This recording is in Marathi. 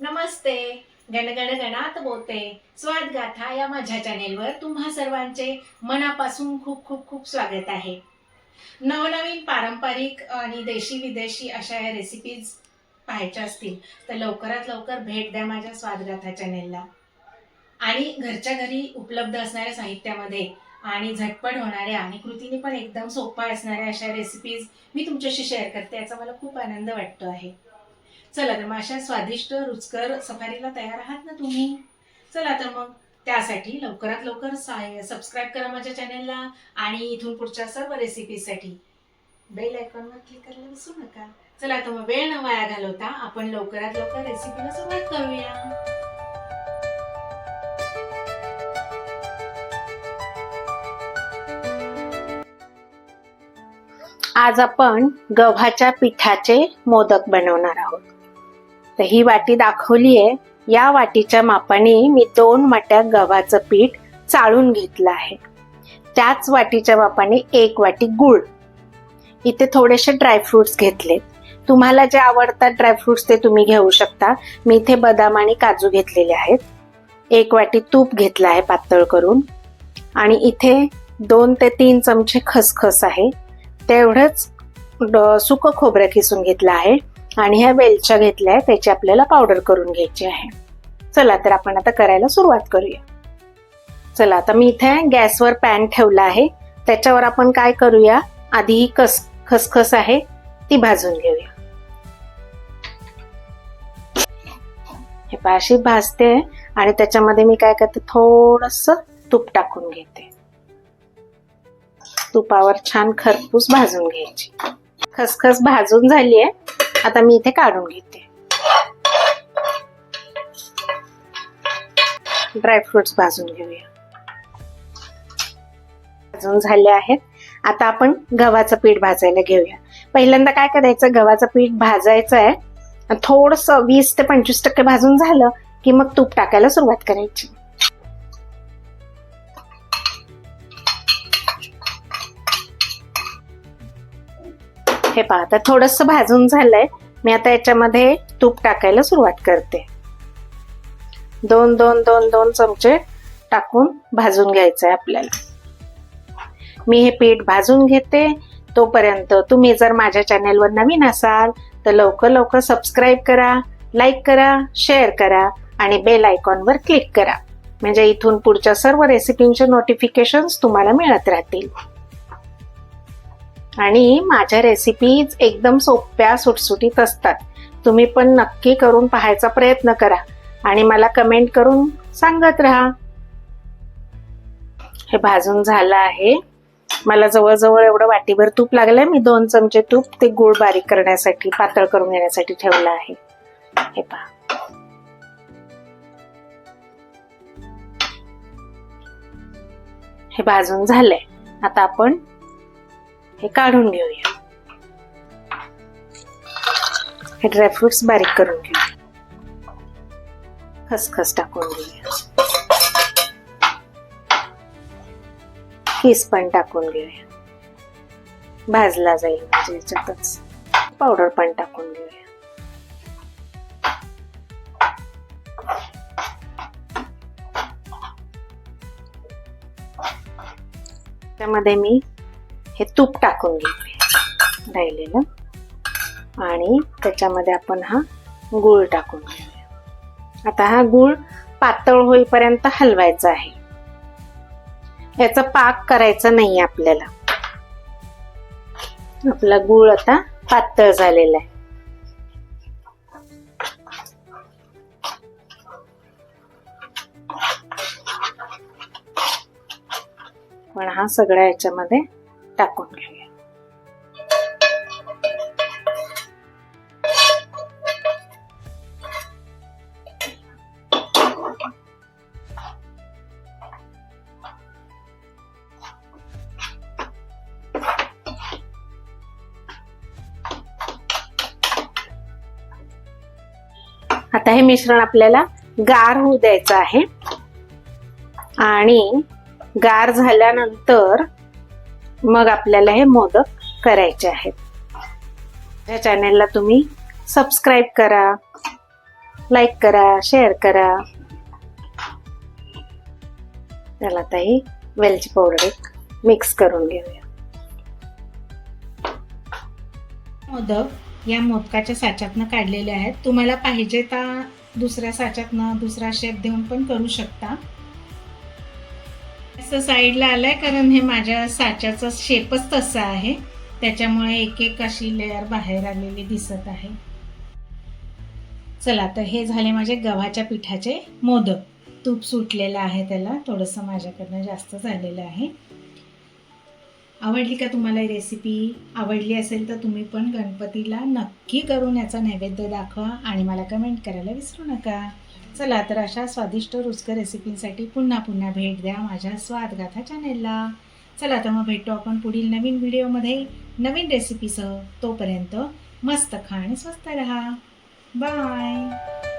नमस्ते. गणगण गणात बोते. स्वाद गाथा या माझ्या चॅनेलवर तुम्हा सर्वांचे मनापासून खूप खूप खूप स्वागत आहे. नवनवीन पारंपरिक आणि देशी विदेशी अशा या रेसिपीज पाहायच्या असतील तर लवकरात लवकर भेट द्या माझ्या स्वादगाथा चॅनेलला आणि घरच्या घरी उपलब्ध असणाऱ्या साहित्यामध्ये आणि झटपट होणाऱ्या आणि कृतीने पण एकदम सोप्या असणाऱ्या अशा रेसिपीज मी तुमच्याशी शेअर करते याचा मला खूप आनंद वाटतो आहे. चला तर मग अशा स्वादिष्ट रुचकर सफारीला तयार आहात ना तुम्ही? चला तर मग त्यासाठी लवकरात लवकर सबस्क्राईब करा माझ्या चॅनेलला आणि इथून पुढच्या सर्व रेसिपीसाठी बेल आयकॉनवर क्लिक करायला विसरू नका. चला तर मग वेळ न वाया घालवता आपण लवकरात लवकर रेसिपीला सुरुवात करूया. आज आपण गव्हाच्या पिठाचे मोदक बनवणार आहोत. तर ही वाटी दाखवली आहे या वाटीच्या मापाने मी दोन वाट्या गव्हाचं पीठ चाळून घेतलं आहे. त्याच वाटीच्या मापाने एक वाटी गुळ. इथे थोडेसे ड्रायफ्रुट्स घेतलेत. तुम्हाला जे आवडतात ड्रायफ्रुट्स ते तुम्ही घेऊ शकता. मी इथे बदाम आणि काजू घेतलेले आहेत. एक वाटी तूप घेतलं आहे पातळ करून. आणि इथे दोन ते तीन चमचे खसखस आहे. तेवढंच सुकं खोबरं किसून घेतलं आहे. आणि ह्या वेलच्या घेतल्या आहेत त्याची आपल्याला पावडर करून घ्यायची आहे. चला तर आपण आता करायला सुरुवात करूया. चला आता मी इथे गॅसवर पॅन ठेवला आहे. त्याच्यावर आपण काय करूया? आधी ही कस खसखस आहे ती भाजून घेऊया. हे पाशी भाजते आणि त्याच्यामध्ये मी काय करते? थोडस तूप टाकून घेते. तुपावर छान खरपूस भाजून घ्यायची. खसखस भाजून झाली आहे आता मी इथे काढून घेते. ड्रायफ्रुट्स भाजून घेऊया. भाजून झाले आहेत. आता आपण गव्हाचं पीठ भाजायला घेऊया. पहिल्यांदा काय करायचं? गव्हाचं पीठ भाजायचं आहे थोडस वीस ते पंचवीस टक्के भाजून झालं की मग तूप टाकायला सुरुवात करायची. हे पहा आता थोडस भाजून झालंय. मी आता याच्यामध्ये तूप टाकायला सुरुवात करते. दोन दोन दोन दोन चमचे टाकून भाजून घ्यायचंय आपल्याला. मी हे पीठ भाजून घेते. तोपर्यंत तुम्ही जर माझ्या चॅनेलवर नवीन असाल तर लवकर लवकर सबस्क्राईब करा लाईक करा शेअर करा आणि बेल आयकॉनवर क्लिक करा. म्हणजे इथून पुढच्या सर्व रेसिपींचे नोटिफिकेशन्स तुम्हाला मिळत राहतील. आणि माझ्या रेसिपीज एकदम सोप्या सुटसुटीत असतात. तुम्ही पण नक्की करून पाहायचा प्रयत्न करा आणि मला कमेंट करून सांगत राहा. हे भाजून झालं आहे. मला जवळजवळ एवढं वाटीभर तूप लागलंय. मी दोन चमचे तूप ते गुळ बारीक करण्यासाठी पातळ करून घेण्यासाठी ठेवलं आहे. हे पहा. हे भाजून झालंय. आता आपण हे काढून घेऊया. हे ड्रायफ्रुट्स बारीक करून घेऊया. खसखस टाकून घेऊया. किस पण टाकून घेऊया. भाजला जाईल म्हणजे याच्यातच. पावडर पण टाकून घेऊया. त्यामध्ये मी हे तूप टाकून घेते राहिलेलं. आणि त्याच्यामध्ये आपण हा गूळ टाकून घेऊया. आता हा गूळ पातळ होईपर्यंत हलवायचा आहे. याचा पाक करायचा नाही आपल्याला. आपला गूळ आता पातळ झालेला आहे. पण हा सगळ्या याच्यामध्ये टाकून घेऊया. आता हे मिश्रण आपल्याला गार होऊ द्यायचं आहे. आणि गार झाल्यानंतर मग आपल्याला हे मोदक करायचे आहेत. या चॅनेलला तुम्ही सबस्क्राईब करा लाईक करा शेअर करा. त्याला ताई वेलची पावडर एक मिक्स करून घेऊया. मोदक या मोदकाच्या साच्यातनं काढलेले आहेत. तुम्हाला पाहिजे तर दुसऱ्या साच्यातनं दुसरा शेप देऊन पण करू शकता. असं साईडला आलं आहे कारण हे माझ्या साच्याचा शेपच तसा आहे. त्याच्यामुळे एक एक अशी लेअर बाहेर आलेली दिसत आहे. चला तर हे झाले माझे गव्हाच्या पिठाचे मोदक. तूप सुटलेलं आहे त्याला थोडंसं माझ्याकडनं जास्त झालेलं आहे. आवडली का तुम्हाला ही रेसिपी आवडली असेल तर तुम्ही पण गणपतीला नक्की करून याचा नैवेद्य दाखवा आणि मला कमेंट करायला विसरू नका. चला तर अशा स्वादिष्ट रुचकर रेसिपींसाठी पुन्हा पुन्हा भेट द्या माझ्या स्वादगाथा चॅनेलला चला तर मग भेटतो आपण पुढील नवीन व्हिडिओमध्ये नवीन रेसिपीसह तोपर्यंत मस्त खा आणि स्वस्त रहा. बाय